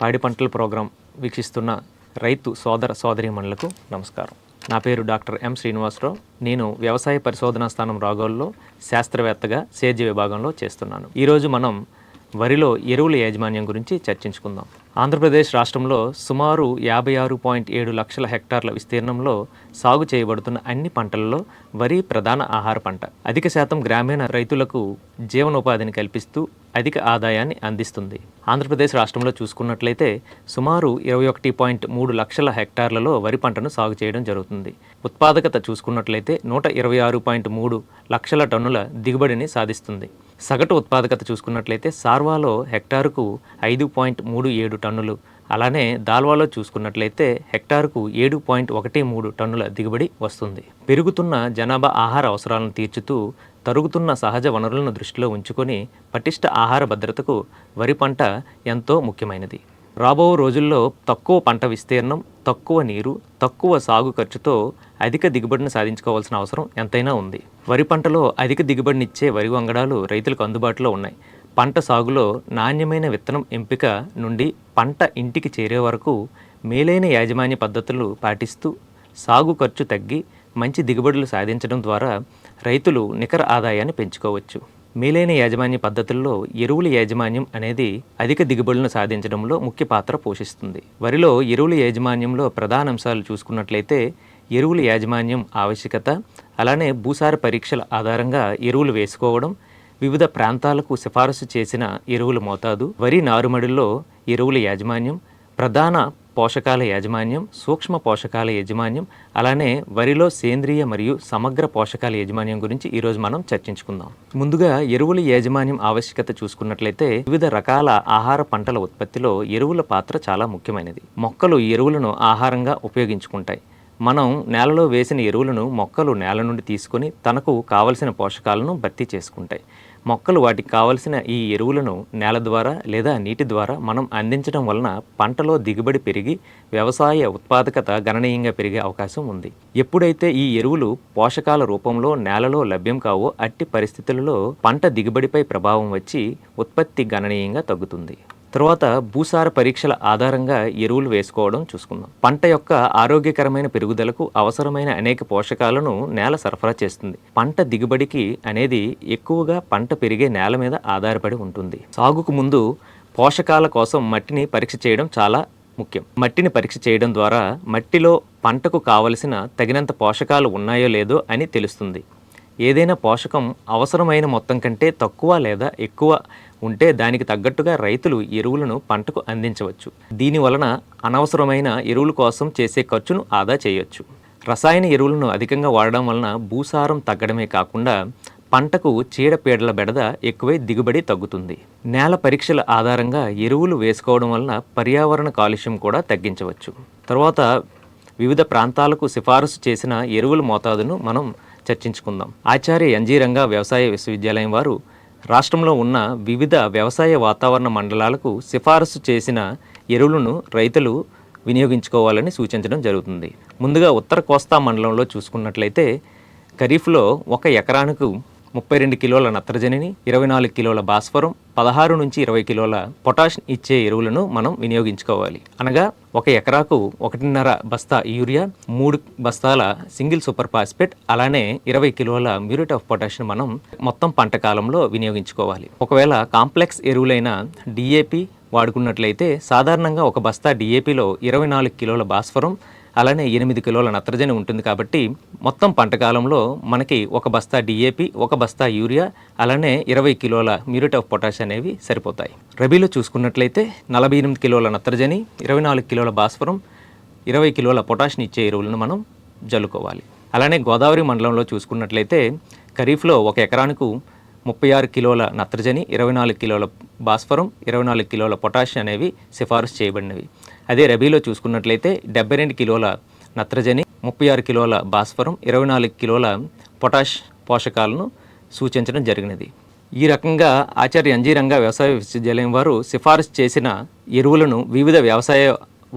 పాడి పంటల ప్రోగ్రాం వీక్షిస్తున్న రైతు సోదర సోదరీమణులకు నమస్కారం. నా పేరు డాక్టర్ ఎం శ్రీనివాసరావు. నేను వ్యవసాయ పరిశోధనా స్థానం రాగోల్లో శాస్త్రవేత్తగా సేద్య విభాగంలో చేస్తున్నాను. ఈరోజు మనం వరిలో ఎరువుల యాజమాన్యం గురించి చర్చించుకుందాం. ఆంధ్రప్రదేశ్ రాష్ట్రంలో సుమారు యాభై ఆరు పాయింట్ ఏడు లక్షల హెక్టార్ల విస్తీర్ణంలో సాగు చేయబడుతున్న అన్ని పంటలలో వరి ప్రధాన ఆహార పంట. అధిక శాతం గ్రామీణ రైతులకు జీవనోపాధిని కల్పిస్తూ అధిక ఆదాయాన్ని అందిస్తుంది. ఆంధ్రప్రదేశ్ రాష్ట్రంలో చూసుకున్నట్లయితే సుమారు ఇరవై ఒకటి పాయింట్ మూడు లక్షల హెక్టార్లలో వరి పంటను సాగు చేయడం జరుగుతుంది. ఉత్పాదకత చూసుకున్నట్లయితే నూట ఇరవై ఆరు పాయింట్ మూడు లక్షల టన్నుల దిగుబడిని సాధిస్తుంది. సగటు ఉత్పాదకత చూసుకున్నట్లయితే సార్వాలో హెక్టారుకు ఐదు పాయింట్ మూడు ఏడు టన్నులు అలానే దాల్వాలో చూసుకున్నట్లయితే హెక్టారుకు ఏడు పాయింట్ ఒకటి మూడు టన్నుల దిగుబడి వస్తుంది. పెరుగుతున్న జనాభా ఆహార అవసరాలను తీర్చుతూ తరుగుతున్న సహజ వనరులను దృష్టిలో ఉంచుకొని పటిష్ట ఆహార భద్రతకు వరి పంట ఎంతో ముఖ్యమైనది. రాబో రోజుల్లో తక్కువ పంట విస్తీర్ణం తక్కువ నీరు తక్కువ సాగు ఖర్చుతో అధిక దిగుబడిని సాధించుకోవాల్సిన అవసరం ఎంతైనా ఉంది. వరి పంటలో అధిక దిగుబడినిచ్చే వరి వంగడాలు రైతులకు అందుబాటులో ఉన్నాయి. పంట సాగులో నాణ్యమైన విత్తనం ఎంపిక నుండి పంట ఇంటికి చేరే వరకు మేలైన యాజమాన్య పద్ధతులు పాటిస్తూ సాగు ఖర్చు తగ్గి మంచి దిగుబడులు సాధించడం ద్వారా రైతులు నికర ఆదాయాన్ని పెంచుకోవచ్చు. మేలైన యాజమాన్య పద్ధతుల్లో ఎరువుల యాజమాన్యం అనేది అధిక దిగుబడులను సాధించడంలో ముఖ్య పాత్ర పోషిస్తుంది. వరిలో ఎరువుల యాజమాన్యంలో ప్రధాన అంశాలు చూసుకున్నట్లయితే ఎరువుల యాజమాన్యం ఆవశ్యకత అలానే భూసార పరీక్షల ఆధారంగా ఎరువులు వేసుకోవడం వివిధ ప్రాంతాలకు సిఫారసు చేసిన ఎరువుల మోతాదు వరి నారుమడిలో ఎరువుల యాజమాన్యం ప్రధాన పోషకాల యాజమాన్యం సూక్ష్మ పోషకాల యాజమాన్యం అలానే వరిలో సేంద్రియ మరియు సమగ్ర పోషకాల యాజమాన్యం గురించి ఈరోజు మనం చర్చించుకుందాం. ముందుగా ఎరువుల యాజమాన్యం ఆవశ్యకత చూసుకున్నట్లయితే వివిధ రకాల ఆహార పంటల ఉత్పత్తిలో ఎరువుల పాత్ర చాలా ముఖ్యమైనది. మొక్కలు ఎరువులను ఆహారంగా ఉపయోగించుకుంటాయి. మనం నేలలో వేసిన ఎరువులను మొక్కలు నేల నుండి తీసుకొని తనకు కావలసిన పోషకాలను భర్తీ చేసుకుంటాయి. మొక్కలు వాటికి కావలసిన ఈ ఎరువులను నేల ద్వారా లేదా నీటి ద్వారా మనం అందించడం వలన పంటలో దిగుబడి పెరిగి వ్యవసాయ ఉత్పాదకత గణనీయంగా పెరిగే అవకాశం ఉంది. ఎప్పుడైతే ఈ ఎరువులు పోషకాల రూపంలో నేలలో లభ్యం కావో అట్టి పరిస్థితులలో పంట దిగుబడిపై ప్రభావం వచ్చి ఉత్పత్తి గణనీయంగా తగ్గుతుంది. తర్వాత భూసార పరీక్షల ఆధారంగా ఎరువులు వేసుకోవడం చూసుకుందాం. పంట యొక్క ఆరోగ్యకరమైన పెరుగుదలకు అవసరమైన అనేక పోషకాలను నేల సరఫరా చేస్తుంది. పంట దిగుబడికి అనేది ఎక్కువగా పంట పెరిగే నేల మీద ఆధారపడి ఉంటుంది. సాగుకు ముందు పోషకాల కోసం మట్టిని పరీక్ష చేయడం చాలా ముఖ్యం. మట్టిని పరీక్ష చేయడం ద్వారా మట్టిలో పంటకు కావలసిన తగినంత పోషకాలు ఉన్నాయో లేదో అని తెలుస్తుంది. ఏదైనా పోషకం అవసరమైన మొత్తం కంటే తక్కువ లేదా ఎక్కువ ఉంటే దానికి తగ్గట్టుగా రైతులు ఎరువులను పంటకు అందించవచ్చు. దీని వలన అనవసరమైన ఎరువుల కోసం చేసే ఖర్చును ఆదా చేయవచ్చు రసాయన ఎరువులను అధికంగా వాడడం వలన భూసారం తగ్గడమే కాకుండా పంటకు చీడపీడల బెడద ఎక్కువై దిగుబడి తగ్గుతుంది. నేల పరీక్షల ఆధారంగా ఎరువులు వేసుకోవడం వలన పర్యావరణ కాలుష్యం కూడా తగ్గించవచ్చు. తర్వాత వివిధ ప్రాంతాలకు సిఫారసు చేసిన ఎరువుల మోతాదును మనం చర్చించుకుందాం. ఆచార్య ఎన్జీ రంగా వ్యవసాయ విశ్వవిద్యాలయం వారు రాష్ట్రంలో ఉన్న వివిధ వ్యవసాయ వాతావరణ మండలాలకు సిఫారసు చేసిన ఎరువులను రైతులు వినియోగించుకోవాలని సూచించడం జరుగుతుంది. ముందుగా ఉత్తర కోస్తా మండలంలో చూసుకున్నట్లయితే ఖరీఫ్లో ఒక ఎకరానికి ముప్పై రెండు కిలోల నత్రజనిని ఇరవై నాలుగు కిలోల భాస్వరం పదహారు నుంచి ఇరవై కిలోల పొటాష్ ఇచ్చే ఎరువులను మనం వినియోగించుకోవాలి. అనగా ఒక ఎకరాకు ఒకటిన్నర బస్తా యూరియా మూడు బస్తాల సింగిల్ సూపర్ ఫాస్ఫేట్ అలానే ఇరవై కిలోల మ్యూరేట్ ఆఫ్ పొటాష్ని మనం మొత్తం పంట కాలంలో వినియోగించుకోవాలి. ఒకవేళ కాంప్లెక్స్ ఎరువులైన డిఏపి వాడుకున్నట్లయితే సాధారణంగా ఒక బస్తా డిఏపిలో ఇరవై నాలుగు కిలోల భాస్వరం అలానే ఎనిమిది కిలోల నత్రజని ఉంటుంది కాబట్టి మొత్తం పంట కాలంలో మనకి ఒక బస్తా డిఏపి ఒక బస్తా యూరియా అలానే ఇరవై కిలోల మ్యూరేట్ ఆఫ్ పొటాష్ అనేవి సరిపోతాయి. రబీలో చూసుకున్నట్లయితే నలభై ఎనిమిది కిలోల నత్రజని ఇరవై నాలుగు కిలోల భాస్వరం ఇరవై కిలోల పొటాష్ని ఇచ్చే ఎరువులను మనం జల్లుకోవాలి. అలానే గోదావరి మండలంలో చూసుకున్నట్లయితే ఖరీఫ్లో ఒక ఎకరానికి ముప్పై ఆరు కిలోల నత్రజని ఇరవై నాలుగు కిలోల భాస్వరం ఇరవై నాలుగు కిలోల పొటాష్ అనేవి సిఫారసు చేయబడినవి. అదే రబీలో చూసుకున్నట్లయితే డెబ్బై రెండు కిలోల నత్రజని ముప్పై ఆరు కిలోల భాస్వరం ఇరవై నాలుగు కిలోల పొటాష్ పోషకాలను సూచించడం జరిగినది. ఈ రకంగా ఆచార్య అంజీరంగా వ్యవసాయ విశ్వవిద్యాలయం వారు సిఫారసు చేసిన ఎరువులను వివిధ వ్యవసాయ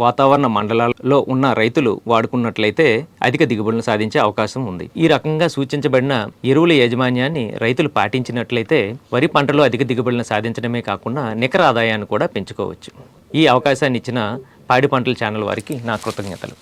వాతావరణ మండలాల్లో ఉన్న రైతులు వాడుకున్నట్లయితే అధిక దిగుబడులను సాధించే అవకాశం ఉంది. ఈ రకంగా సూచించబడిన ఎరువుల యాజమాన్యాన్ని రైతులు పాటించినట్లయితే వరి పంటలో అధిక దిగుబడులను సాధించడమే కాకుండా నికర ఆదాయాన్ని కూడా పెంచుకోవచ్చు. ఈ అవకాశాన్ని ఇచ్చిన పాడి పంటల ఛానల్ వారికి నా కృతజ్ఞతలు.